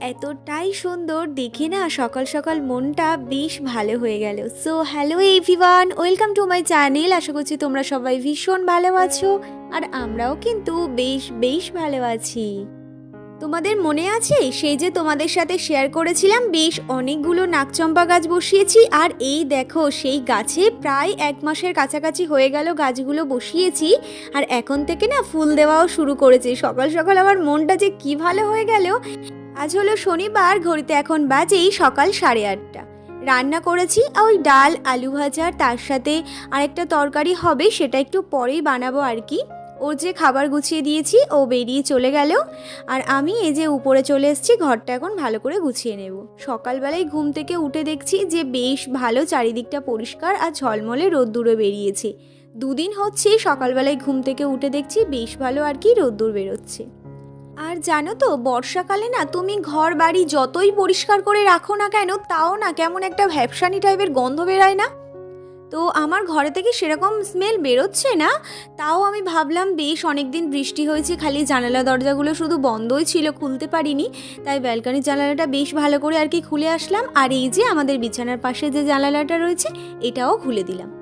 এতটাই সুন্দর দেখে না সকাল সকাল মনটা বেশ ভালো হয়ে গেল। So hello everyone welcome to my channel আশা করছি তোমরা সবাই ভীষণ ভালো আছো আর আমরাও কিন্তু বেশ বেশ ভালো আছি। তোমাদের মনে আছে সেই যে তোমাদের সাথে শেয়ার করেছিলাম, বেশ অনেকগুলো নাকচম্পা গাছ বসিয়েছি আর এই দেখো সেই গাছে প্রায় এক মাসের কাছাকাছি হয়ে গেল গাছগুলো বসিয়েছি আর এখন থেকে না ফুল দেওয়াও শুরু করেছে। সকাল সকাল আমার মনটা যে কি ভালো হয়ে গেল আজ হলো শনিবার, ঘড়িতে এখন বাজেই সকাল সাড়ে আটটা। রান্না করেছি ওই ডাল, আলু ভাজার তার সাথে আরেকটা তরকারি হবে, সেটা একটু পরেই বানাবো আর কি। ওর যে খাবার গুছিয়ে দিয়েছি, ও বেরিয়ে চলে গেল। আর আমি এই যে উপরে চলে এসেছি, ঘরটা এখন ভালো করে গুছিয়ে নেব। সকালবেলায় ঘুম থেকে উঠে দেখছি যে বেশ ভালো চারিদিকটা পরিষ্কার আর ঝলমলে রোদ্দুরে বেরিয়েছে। দুদিন হচ্ছে সকালবেলায় ঘুম থেকে উঠে দেখছি বেশ ভালো আর কি রোদ্দুর বেরোচ্ছে। আর জানো তো, বর্ষাকালে না তুমি ঘর বাড়ি যতই পরিষ্কার করে রাখো না কেন, তাও না কেমন একটা ভ্যাপসানি টাইপের গন্ধ বেরায় না? তো আমার ঘরে থেকে সেরকম স্মেল বেরোচ্ছে না, তাও আমি ভাবলাম বেশ অনেক দিন বৃষ্টি হয়েছে, খালি জানালা দরজাগুলো শুধু বন্ধই ছিল, খুলতে পারিনি। তাই ব্যালকনির জানালাটা বেশ ভালো করে আর কি খুলে আসলাম, আর এই যে আমাদের বিছানার পাশে যে জানালাটা রয়েছে, এটাও খুলে দিলাম।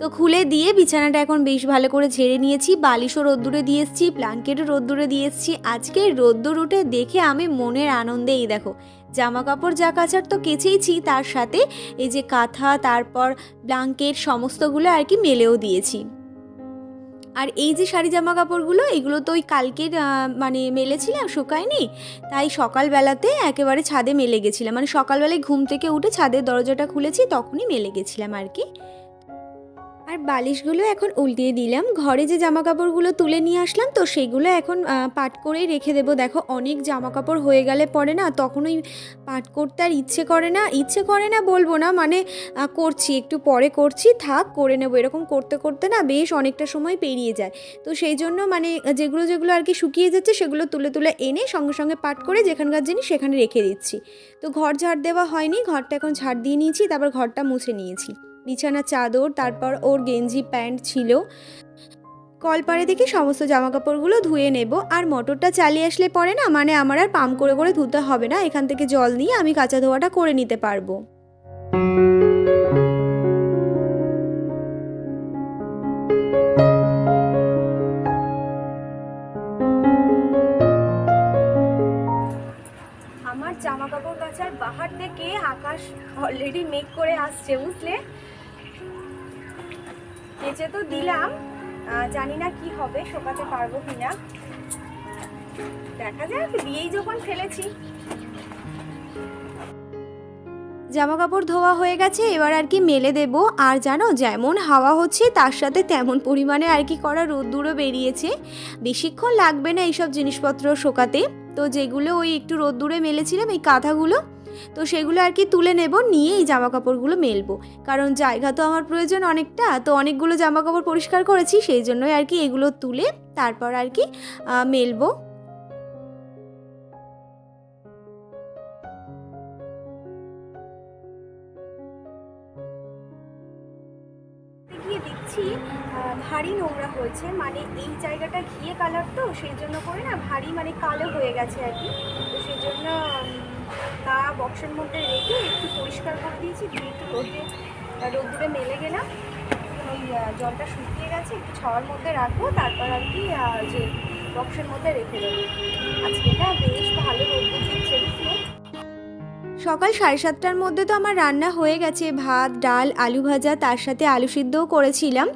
তো খুলে দিয়ে বিছানাটা এখন বেশ ভালো করে ঝেড়ে নিয়েছি। বালিশও রোদ্দুরে দিয়ে এসেছি, ব্ল্যাঙ্কেটও রোদ্দুরে দিয়ে এসেছি। আজকে রোদ্দুর উঠে দেখে আমি মনের আনন্দে এই দেখো জামা কাপড় যা কাচার তো কেচেইছি, তার সাথে এই যে কাঁথা, তারপর ব্লাঙ্কেট সমস্তগুলো আর কি মেলেও দিয়েছি। আর এই যে শাড়ি জামা কাপড়গুলো এগুলো তো ওই কালকের মানে মেলেছিলাম, শুকায়নি, তাই সকালবেলাতে একেবারে ছাদে মেলে গেছিলাম। মানে সকালবেলায় ঘুম থেকে উঠে ছাদের দরজাটা খুলেছি, তখনই মেলে গেছিলাম আর কি। বালিশগুলো এখন উল্টিয়ে দিলাম। ঘরে যে জামা কাপড়গুলো তুলে নিয়ে আসলাম, তো সেগুলো এখন পাট করেই রেখে দেবো। দেখো, অনেক জামা কাপড় হয়ে গেলে পরে না তখন ওই পাট করতে আর ইচ্ছে করে না। ইচ্ছে করে না বলব না মানে করছি, একটু পরে করছি, থাক, করে নেব। এরকম করতে করতে না, বেশ অনেকটা সময় পেরিয়ে যায়। তো সেই জন্য মানে যেগুলো যেগুলো আর কি শুকিয়ে যাচ্ছে, সেগুলো তুলে তুলে এনে সঙ্গে সঙ্গে পাট করে যেখানকার জিনিস সেখানে রেখে দিচ্ছি। তো ঘর ঝাড় দেওয়া হয়নি, ঘরটা এখন ঝাড় দিয়ে নিয়েছি, তারপর ঘরটা মুছে নিয়েছি। বিছানা, চাদর, তারপর ওর গেঞ্জি, প্যান্ট ছিল। কলপারে থেকে সমস্ত জামা কাপড়গুলো ধুয়ে নেব। আর মোটরটা চালিয়ে আসলে পরে না মানে আমার আর পাম্প করে করে ধুতে হবে না, এখান থেকে জল নিয়ে আমি কাঁচা ধোয়াটা করে নিতে পারব। আমার জামা কাপড় কাচার বাহার থেকে আকাশ অলরেডি মেঘ করে আসছে, বুঝলে? কেচে তো দিলাম। জানি না কি হবে, শোকাতে পারব কিনা। দেখা যাক, দিয়েই যখন ফেলেছি। জামা কাপড় ধোয়া হয়ে গেছে, এবার আর কি মেলে দেব। আর জানো, যেমন হাওয়া হচ্ছে, তার সাথে তেমন পরিমাণে আর কি করা রোদ্দুরও বেরিয়েছে। বেশিক্ষণ লাগবে না এইসব জিনিসপত্র শোকাতে। তো যেগুলো ওই একটু রোদ্দুরে মেলেছিলাম, এই কাঁথাগুলো তো সেগুলো আর কি তুলে নেব নিয়ে এই জামা কাপড়গুলো মেলবো। কারণ জায়গা তো আমার প্রয়োজন অনেকটা, তো অনেকগুলো জামা কাপড় পরিষ্কার করেছি, সেই জন্যই আর কি এগুলো তুলে তারপর আর কি মেলবো। দেখছি ভারী নোংরা হয়েছে মানে এই জায়গাটা ঘিয়ে কালার তো, সেই জন্য করে না ভারী মানে কালো হয়ে গেছে আর কি। তো সেই জন্য তা বক্সের মধ্যে রেখে একটু পরিষ্কার করে দিয়েছি দিয়ে একটু রোদে আহ, রোদ্দুরে মেলে গেলাম। ওই জলটা শুকিয়ে গেছে একটু ছাওয়ার মধ্যে রাখব তারপর আর কি যে বক্সের মধ্যে রেখে দেবো। আজকে না বেশ ভালো রোদ্দুর দিচ্ছে সকাল সাড়ে সাতটার মধ্যে তো আমার রান্না হয়ে গেছে ভাত ডাল আলু ভাজা তার সাথে আলু সিদ্ধও করেছিলাম।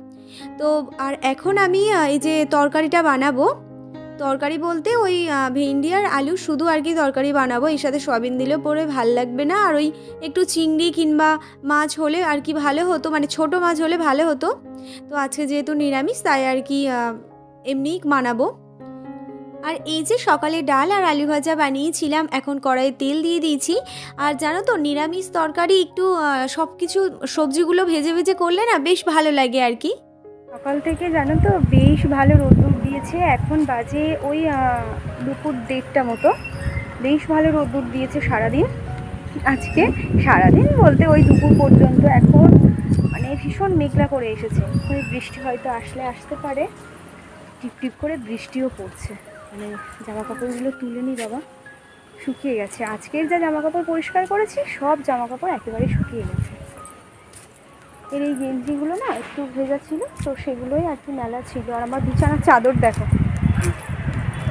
তো আর এখন আমি এই যে তরকারিটা বানাবো তরকারি বলতে ওই ভেন্ডি আর আলু শুধু আর কি তরকারি বানাবো। এর সাথে সয়াবিন দিলেও পরে ভালো লাগবে না। আর ওই একটু চিংড়ি কিংবা মাছ হলে আর কি ভালো হতো মানে ছোট মাছ হলে ভালো হতো। তো আজকে যেহেতু নিরামিষ তাই আর কি আহ, এমনিই বানাবো। আর এই যে সকালে ডাল আর আলু ভাজা বানিয়েছিলাম এখন কড়াইয়ে তেল দিয়ে দিয়েছি। আর জানো তো নিরামিষ তরকারি একটু সব কিছু সবজিগুলো ভেজে ভেজে করলে না বেশ ভালো লাগে আর কি। সকাল থেকে জানো তো বেশ ভালো রোদ্দুর দিয়েছে। এখন বাজে ওই দুপুর দেড়টা মতো। বেশ ভালো রোদ্দুর দিয়েছে সারাদিন। আজকে সারাদিন বলতে ওই দুপুর পর্যন্ত এখন মানে ভীষণ মেঘলা করে এসেছে। ওই বৃষ্টি হয়তো আসলে আসতে পারে। টিপ টিপ করে বৃষ্টিও পড়ছে। মানে জামা কাপড়গুলো তুলে নি বাবা। শুকিয়ে গেছে। আজকের যা জামা কাপড় পরিষ্কার করেছি, সব জামা কাপড় একেবারে শুকিয়ে গেছে। এর এই গেঞ্জিগুলো না একটু ভেজা ছিল, তো সেগুলোই আর কি মেলা ছিল। আর আমার বিছানার চাদর দেখো,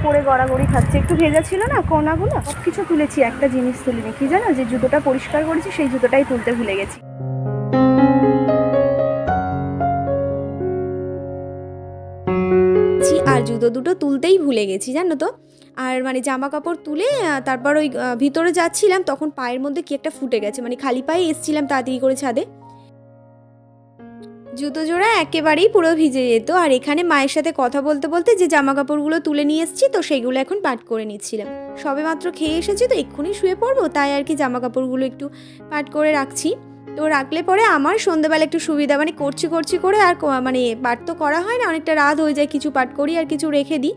পরে গড়াগড়ি খাচ্ছে। একটু ভেজা ছিল না কোনাগুলো? সব কিছু তুলেছি, একটা জিনিস তুলিনি। কি জানো, যে জুতোটা পরিষ্কার করেছি, সেই জুতোটাই তুলতে ভুলে গেছি। আর জুতো দুটো তুলতেই ভুলে গেছি, জানো তো? আর মানে জামা কাপড় তুলে তারপর ওই ভিতরে যাচ্ছিলাম, তখন পায়ের মধ্যে কি একটা ফুটে গেছে। মানে খালি পায়ে এসছিলাম তাড়াতাড়ি করে ছাদে। জুতো জোড়া একেবারেই পুরো ভিজে যেত। আর এখানে মায়ের সাথে কথা বলতে বলতে যে জামা কাপড়গুলো তুলে নিয়ে এসেছি, তো সেইগুলো এখন পাট করে নিচ্ছিলাম। সবে মাত্র খেয়ে এসেছি তো এক্ষুনি শুয়ে পড়ব, তাই আর কি জামা কাপড়গুলো একটু পাট করে রাখছি। তো রাখলে পরে আমার সন্ধেবেলা একটু সুবিধা মানে করছি করছি করে আর মানে পাট তো করা হয় না, অনেকটা রাত হয়ে যায়, কিছু পাট করি আর কিছু রেখে দিই।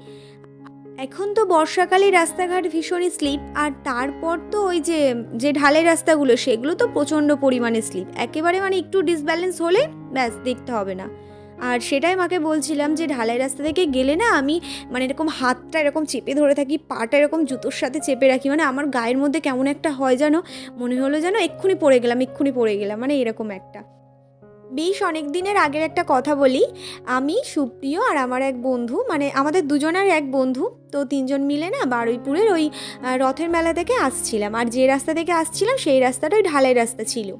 এখন তো বর্ষাকালে রাস্তাঘাট ভীষণই স্লিপ, আর তারপর তো ওই যে যে ঢালের রাস্তাগুলো, সেগুলো তো প্রচণ্ড পরিমাণে স্লিপ। একেবারে মানে একটু ডিসব্যালেন্স হলে ব্যাস, দেখতে হবে না। আর সেটাই মাকে বলছিলাম যে, ঢালাই রাস্তা থেকে গেলে না আমি মানে এরকম হাতটা এরকম চেপে ধরে থাকি, পাটা এরকম জুতোর সাথে চেপে রাখি মানে আমার গায়ের মধ্যে কেমন একটা হয় যেন, মনে হলো যেন এক্ষুনি পড়ে গেলাম, এক্ষুনি পড়ে গেলাম মানে এরকম একটা। বেশ অনেক দিনের আগের একটা কথা বলি। আমি, সুপ্রিয় আর আমার এক বন্ধু মানে আমাদের দুজনের এক বন্ধু, তো তিনজন মিলে না বারুইপুরের ওই রথের মেলা থেকে আসছিলাম। আর যে রাস্তা থেকে আসছিলাম, সেই রাস্তাটা ওই ঢালাই রাস্তা ছিল।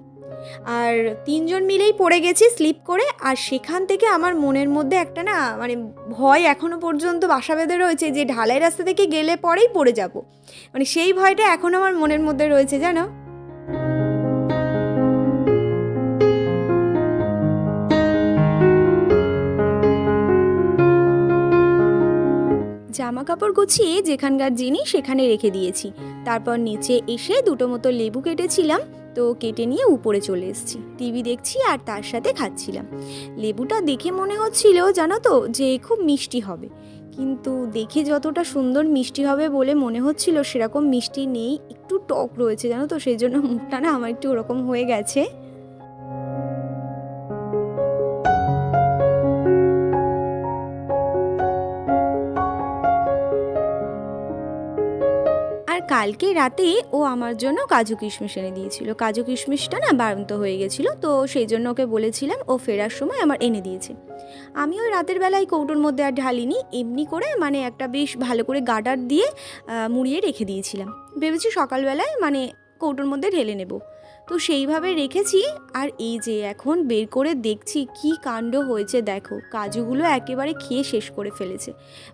আর তিনজন মিলেই পড়ে গেছি স্লিপ করে, আর সেখান থেকে আমার মনের মধ্যে একটা না মানে ভয় এখনও পর্যন্ত বাসা বেঁধে রয়েছে যে ঢালাই রাস্তা থেকে গেলে পরেই পড়ে যাব। মানে সেই ভয়টা এখন আমার মনের মধ্যে রয়েছে, জানো? জামা কাপড় গুছিয়ে যেখানকার জিনিস সেখানে রেখে দিয়েছি। তারপর নিচে এসে দুটো মতো লেবু কেটেছিলাম, তো কেটে নিয়ে উপরে চলে এসেছি। টিভি দেখছি আর তার সাথে খাচ্ছিলাম। লেবুটা দেখে মনে হচ্ছিল জানো তো যে খুব মিষ্টি হবে। কিন্তু দেখে যতটা সুন্দর মিষ্টি হবে বলে মনে হচ্ছিল সেরকম মিষ্টি নেই। একটু টক রয়েছে জানো তো, সেই জন্য মুখটা না আমার একটু ওরকম হয়ে গেছে। আর কালকে রাতে ও আমার জন্য কাজু কিশমিশ এনে দিয়েছিল। কাজু কিশমিশটা না বারন্ত হয়ে গেছিল, তো সেই জন্য ওকে বলেছিলাম ও ফেরার সময় আমার এনে দিয়েছে। আমি ওই রাতের বেলায় কৌটোর মধ্যে আর ঢালিনি, এমনি করে মানে একটা বেশ ভালো করে গাডার দিয়ে মুড়িয়ে রেখে দিয়েছিলাম। ভেবেছি সকালবেলায় মানে কৌটোর মধ্যে ঢেলে নেব। তো সেইভাবে রেখেছি। আর এই যে এখন বের করে দেখছি কি কাণ্ড হয়েছে, দেখো। কাজুগুলো একেবারে খেয়ে শেষ করে ফেলেছে।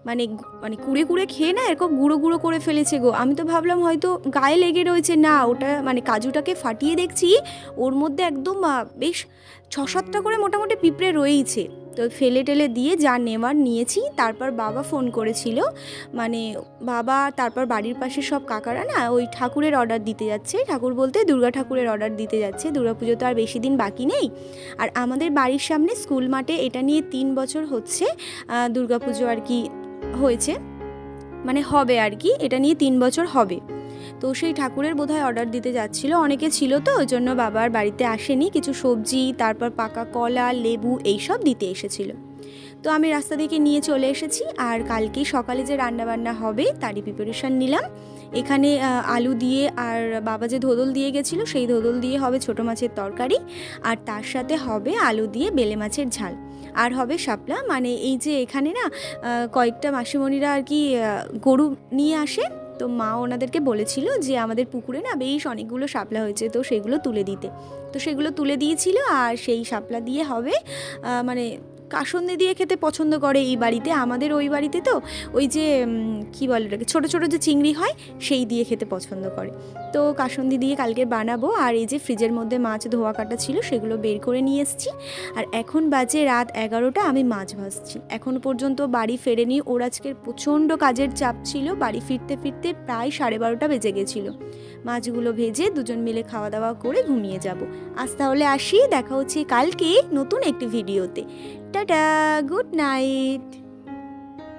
মানে মানে কুড়ে কুড়ে খেয়ে না এরকম গুঁড়ো গুঁড়ো করে ফেলেছে গো। আমি তো ভাবলাম হয়তো গায়ে লেগে রয়েছে। না, ওটা মানে কাজুটাকে ফাটিয়ে দেখছি। ওর মধ্যে একদম বেশ ছ সাতটা করে মোটামুটি পিঁপড়ে রয়েইছে। তো ফেলে টেলে দিয়ে যা নেওয়ার নিয়েছি, তারপর বাবা ফোন করেছিল। মানে বাবা তারপর বাড়ির পাশে সব কাকারা না ওই ঠাকুরের অর্ডার দিতে যাচ্ছে। ঠাকুর বলতে দুর্গা ঠাকুরের অর্ডার দিতে যাচ্ছে। দুর্গাপুজো তো আর বেশি দিন বাকি নেই। আর আমাদের বাড়ির সামনে স্কুল মাঠে এটা নিয়ে তিন বছর হচ্ছে দুর্গাপুজো আর কি হয়েছে। মানে হবে আর কি, এটা নিয়ে তিন বছর হবে। তো সেই ঠাকুরের বোধহয় অর্ডার দিতে যাচ্ছিল। অনেকে ছিল তো, ওই জন্য বাবার বাড়িতে আসেনি। কিছু সবজি, তারপর পাকা কলা, লেবু এইসব দিতে এসেছিল। তো আমি রাস্তা থেকে নিয়ে চলে এসেছি আর কালকে সকালে যে রান্নাবান্না হবে তারই প্রিপারেশান নিলাম। এখানে আলু দিয়ে আর বাবা যে ধোদল দিয়ে গেছিল, সেই ধোদল দিয়ে হবে ছোটো মাছের তরকারি। আর তার সাথে হবে আলু দিয়ে বেলে মাছের ঝাল। আর হবে শাপলা। মানে এই যে এখানে না কয়েকটা মাসিমণিরা আর কি গরু নিয়ে আসে। তো মা ওনাদেরকে বলেছিল যে আমাদের পুকুরে না বেশ অনেকগুলো শাপলা হয়েছে, তো সেগুলো তুলে দিতে। তো সেগুলো তুলে দিয়েছিল আর সেই শাপলা দিয়ে হবে মানে কাসন্দি দিয়ে খেতে পছন্দ করে এই বাড়িতে, আমাদের ওই বাড়িতে তো, ওই যে কি বলে ওটাকে, ছোটো ছোটো যে চিংড়ি হয়, সেই দিয়ে খেতে পছন্দ করে। তো কাসন্দি দিয়ে কালকে বানাবো, আর এই যে ফ্রিজের মধ্যে মাছ ধোয়া কাটা ছিল, সেগুলো বের করে নিয়ে এসেছি। আর এখন বাজে রাত এগারোটা, আমি মাছ ভাজছি। এখন পর্যন্ত বাড়ি ফেরেনি, ওর আজকের প্রচণ্ড কাজের চাপ ছিল, বাড়ি ফিরতে ফিরতে প্রায় সাড়ে বারোটা বেজে গেছিল। মাছগুলো ভেজে দুজন মিলে খাওয়া দাওয়া করে ঘুমিয়ে যাব। আজ তাহলে আসি, দেখা হচ্ছে কালকে নতুন একটি ভিডিওতে। Tada! Good night!